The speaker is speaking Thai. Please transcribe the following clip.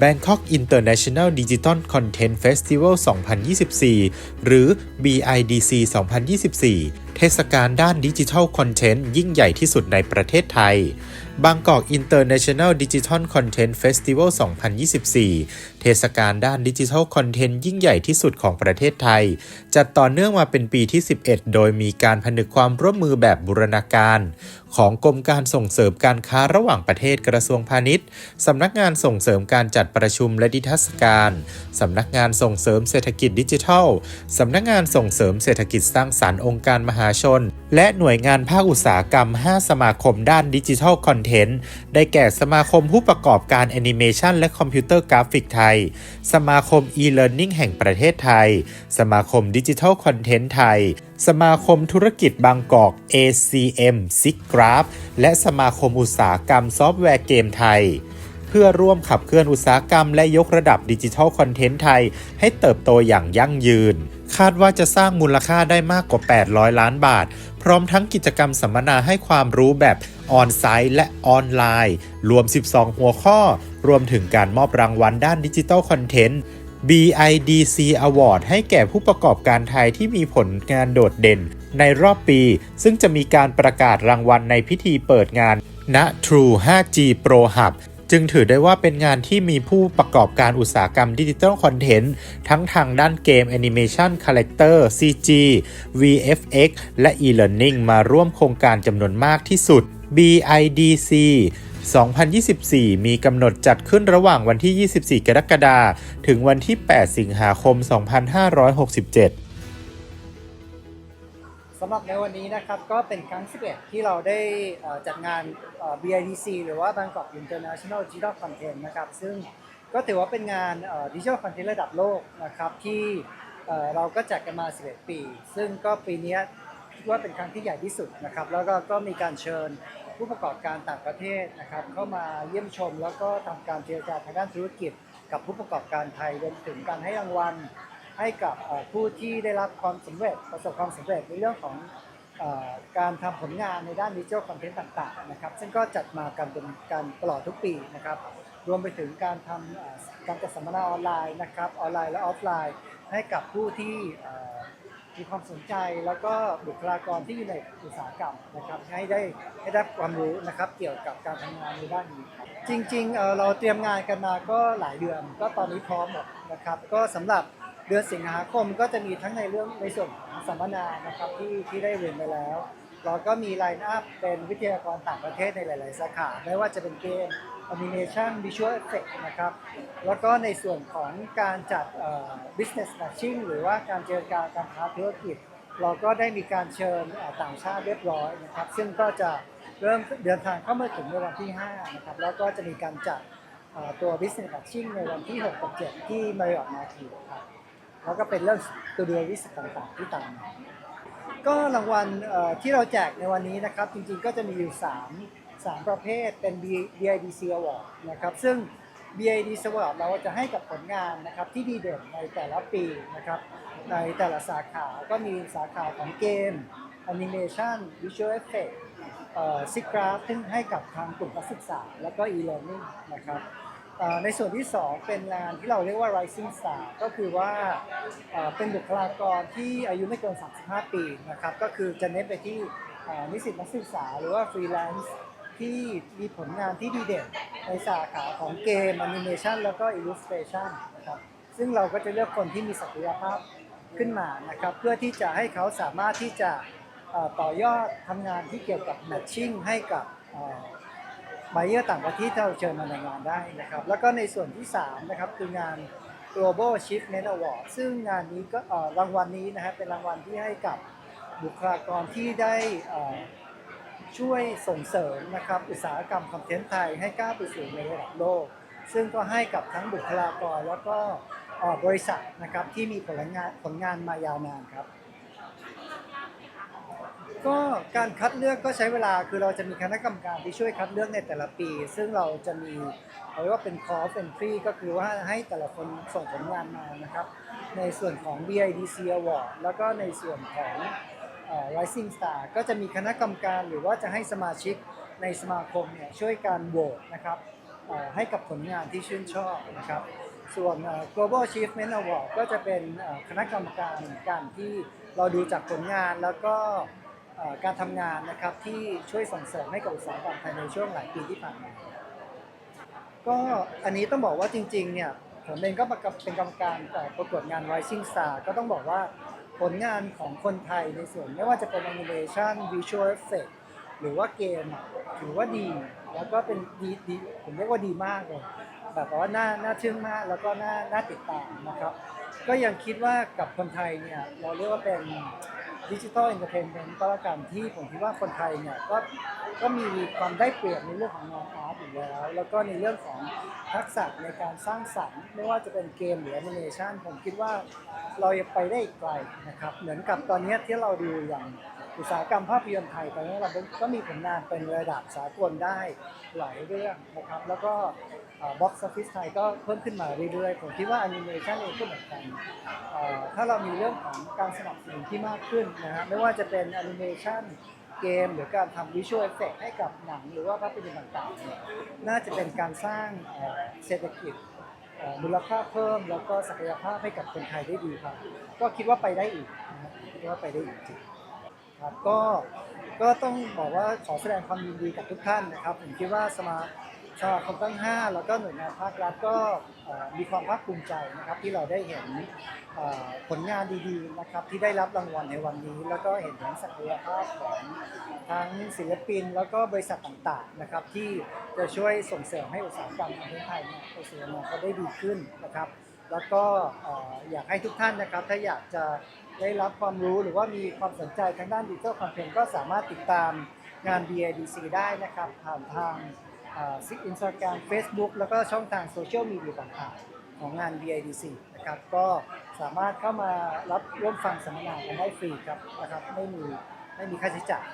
Bangkok International Digital Content Festival 2024 หรือ BIDC 2024 เทศกาลด้านดิจิทัลคอนเทนต์ยิ่งใหญ่ที่สุดในประเทศไทย บางกอก International Digital Content Festival 2024 เทศกาลด้านดิจิทัลคอนเทนต์ยิ่งใหญ่ที่สุดของประเทศไทย จัดต่อเนื่องมาเป็นปีที่ 11 โดยมีการผนึกความร่วมมือแบบบูรณาการ ของกรมการส่งเสริมการค้าระหว่างประเทศกระทรวงพาณิชย์ สำนักงานส่งเสริมการจัดประชุมและดิทัศการ สำนักงานส่งเสริมเศรษฐกิจดิจิทัล สำนักงานส่งเสริมเศรษฐกิจสร้างสรรค์องค์การมหาชน และหน่วยงานภาคอุตสาหกรรม 5 สมาคมด้านดิจิทัลคอนเทนต์ ได้แก่สมาคมผู้ประกอบการแอนิเมชันและคอมพิวเตอร์กราฟิกไทย สมาคม e-learning แห่งประเทศไทย สมาคมดิจิทัลคอนเทนต์ไทย สมาคมธุรกิจบางกอก ACM s i g g r a p h และสมาคมอุตสาหกรรมซอฟต์แวร์เกมไทย เพื่อร่วมขับเคลื่อนอุตสาหกรรมและยกระดับดิจิทัลคอนเทนต์ไทย ให้เติบโตอย่างยั่งยืน คาดว่าจะสร้างมูลค่าได้มากกว่า 800 ล้านบาท พร้อมทั้งกิจกรรมสัมมนาให้ความรู้แบบออนไซต์และออนไลน์ รวม 12 หัวข้อ รวมถึงการมอบรางวัลด้านดิจิทัลคอนเทนต์ BIDC Award ให้แก่ผู้ประกอบการไทยที่มีผลงานโดดเด่น ในรอบปี ซึ่งจะมีการประกาศรางวัลในพิธีเปิดงานณ True 5G Pro Hub จึงถือได้ว่าเป็นงานที่มีผู้ประกอบการอุตสาหกรรมดิจิทัลคอนเทนต์ทั้งทางด้านเกมแอนิเมชันคาแรคเตอร์ CG VFX และ e-learning มาร่วมโครงการจำนวนมากที่สุด BIDC 2024 มีกำหนดจัดขึ้นระหว่างวันที่ 24 กรกฎาคม ถึงวันที่ 8 สิงหาคม 2567 สำหรับในวันนี้นะครับก็เป็นครั้ง 11 ที่เราได้จัดงาน BIDC หรือว่า Bangkok International Digital Content นะครับซึ่งก็ถือว่าเป็นงานเอ่อ Digital Content ระดับโลกนะครับที่เราก็จัดกันมา 11 ปี ซึ่งก็ปีนี้คิดว่าเป็นครั้งที่ใหญ่ที่สุดนะครับแล้วก็ก็มีการเชิญผู้ประกอบการต่างประเทศนะครับเข้ามาเยี่ยมชม แล้วก็ทำการเจรจาทางด้านธุรกิจ กับผู้ประกอบการไทยรวมถึงการให้รางวัล ให้กับผู้ที่ได้รับความสำเร็จประสบความสำเร็จในเรื่องของอการทำผลงานในด้านดิจิทัลคอนเทนต์ต่างๆนะครับ ซึ่งก็จัดมากันเป็นการตลอดทุกปีนะครับ รวมไปถึงการทำการจัดสัมมนาออนไลน์นะครับออนไลน์และออฟไลน์ ให้กับผู้ที่มีความสนใจแล้วก็บุคลากรที่อยู่ในอุตสาหกรรมนะครับให้ได้ให้ได้ความรู้นะครับเกี่ยวกับการทำงานในด้านนี้ครับจริงๆเอ่อเราเตรียมงานกันมาก็หลายเดือนก็ตอนนี้พร้อมหมดนะครับ ก็สำหรับ เดือนสิงหาคมก็จะมีทั้งในเรื่องในส่วนของสัมมนานะครับที่ที่ได้เรียนไปแล้วเราก็มีไลน์อัพเป็นวิทยากรต่างประเทศในหลาย ๆ สาขาไม่ว่าจะเป็นเกมแอนิเมชันวิชวลเอฟเฟกนะครับ แล้วก็ในส่วนของการจัดเอ่อ business matching หรือว่าการเจรจาการค้าธุรกิจ เราก็ได้มีการเชิญต่างชาติเรียบร้อยนะครับ ซึ่งก็จะเริ่มเดินทางเข้ามาถึงในวันที่5นะครับ แล้วก็จะมีการจัดตัว business matching ในวันที่ 6 กับ 7 ที่ Marriott Mall ครับ แล้วก็เป็นเรื่องตัวเดือนวิสตต่างๆที่ตาม ก็รางวัลที่เราแจกในวันนี้นะครับ จริงๆก็จะมีอยู่ 3 3 ประเภทเป็น BIDC Award นะครับ ซึ่ง BIDC Award เราจะให้กับผลงานนะครับที่ดีเด่นในแต่ละปีนะครับ ในแต่ละสาขา ก็มีสาขาของเกม Animation Visual Effect ซิกราฟซึ่งให้กับทางกลุ่มนักศึกษา แล้วก็ e-learning นะครับ ในส่วนที่ 2 เป็นงานที่เราเรียกว่า rising star ก็คือว่าเป็นบุคลากรที่อายุไม่เกิน 35 ปีนะครับก็คือจะเน้นไปที่นิสิตนักศึกษาหรือว่า freelance ที่มีผลงานที่ดีเด่นในสาขาของเกม animation แล้วก็ illustration นะครับซึ่งเราก็จะเลือกคนที่มีศักยภาพขึ้นมานะครับเพื่อที่จะให้เขาสามารถที่จะต่อยอดทำงานที่เกี่ยวกับ matching ให้กับ บายเออร์ต่างประเทศที่เราเชิญมาในงานได้นะครับ แล้วก็ในส่วนที่ 3 นะครับ คืองาน Global Achievement Award ซึ่งงานนี้ก็รางวัลนี้นะครับเป็นรางวัลที่ให้กับบุคลากรที่ได้ช่วยส่งเสริมนะครับอุตสาหกรรมคอนเทนต์ไทยให้ก้าวไปสู่ในระดับโลก ซึ่งก็ให้กับทั้งบุคลากรแล้วก็บริษัทนะครับที่มีผลงานผลงานมายาวนานครับ ก็การคัดเลือกก็ใช้เวลาคือเราจะมีคณะกรรมการที่ช่วยคัดเลือกในแต่ละปี ซึ่งเราจะมีเอาเรียกว่าเป็น call and free ก็คือว่าให้แต่ละคนส่งผลงานมานะครับ ในส่วนของ BIDC Award แล้วก็ในส่วนของ Rising Star ก็จะมีคณะกรรมการหรือว่าจะให้สมาชิกในสมาคมเนี่ยช่วยการโหวตนะครับให้กับผลงานที่ชื่นชอบนะครับ ส่วน global achievement award ก็จะเป็นคณะกรรมการกันที่เราดูจากผลงานแล้วก็ การทำงานนะครับที่ช่วยส่งเสริมให้กับอุตสาหกรรมไทยในช่วงหลายปีที่ผ่านมาก็อันนี้ต้องบอกว่าจริงๆเนี่ยผมเองก็เป็นกรรมการแต่ประกวดงาน Rising Star ก็ต้องบอกว่าผลงานของคนไทยในส่วนไม่ว่าจะเป็น Animation Visual Effect หรือว่าเกมถือว่าดี แล้วก็เป็นดีดีผมเรียกว่าดีมากเลยแบบว่าน่าน่าชื่นมากแล้วก็น่าน่าติดตามนะครับ ก็ยังคิดว่ากับคนไทยเนี่ยเราเรียกว่าเป็น ดิจิทัลเอนเตอร์เทนเมนต์ก็แล้วกันที่ผมคิดว่าคนไทยเนี่ยก็ก็มีความได้เปรียบในเรื่องของงานอาร์ตอยู่แล้ว แล้วก็ในเรื่องของทักษะในการสร้างสรรค์ไม่ว่าจะเป็นเกมหรือแอนิเมชันผมคิดว่าเรายังไปได้อีกไกลนะครับเหมือนกับตอนนี้ที่เราดูอย่าง อุตสาหกรรมภาพยนตร์ไทยตอนนี้เราก็มีผลงานเป็นระดับสากลได้หลายเรื่องนะครับ แล้วก็บ็อกซ์ออฟฟิศไทยก็เพิ่มขึ้นมาเรื่อยๆ ผมคิดว่าแอนิเมชันเองก็เหมือนกันถ้าเรามีเรื่องของการสนับสนุนที่มากขึ้นนะฮะไม่ว่าจะเป็นแอนิเมชันเกม หรือการทำวิชวลเอฟเฟกให้กับหนัง หรือว่าภาพยนตร์ต่างๆเนี่ยน่าจะเป็นการสร้างเศรษฐกิจมูลค่าเพิ่มแล้วก็ศักยภาพให้กับคนไทยได้ดีครับ ก็คิดว่าไปได้อีกนะครับคิดว่าไปได้อีกจริง ครับก็ก็ต้องบอกว่าขอแสดงความยินดีกับทุกท่านนะครับ ผมคิดว่าสมาสมาคมตั้ง 5 แล้วก็หน่วยงานภาครัฐก็มีความภาคภูมิใจนะครับ ที่เราได้เห็นผลงานดีๆนะครับที่ได้รับรางวัลในวันนี้ แล้วก็เห็นถึงศักยภาพของทั้งศิลปิน แล้วก็บริษัทต่างๆนะครับ ที่จะช่วยส่งเสริมให้อุตสาหกรรมของประเทศไทยเนี่ยไปสู่อนาคตได้ดีขึ้นนะครับ แล้วก็อยากให้ทุกท่านนะครับถ้าอยากจะ ได้รับความรู้หรือว่ามีความสนใจทางด้านดิจิทัลคอนเทนต์ก็สามารถติดตามงาน BADC ได้นะครับ ผ่านทางซิกอินสตาแกรม Facebook แล้วก็ช่องทางโซเชียลมีเดียต่างๆของงาน BIDC นะครับก็สามารถเข้ามารับร่วมฟังสัมมนากันได้ฟรีครับนะครับไม่มีไม่มีค่าใช้จ่าย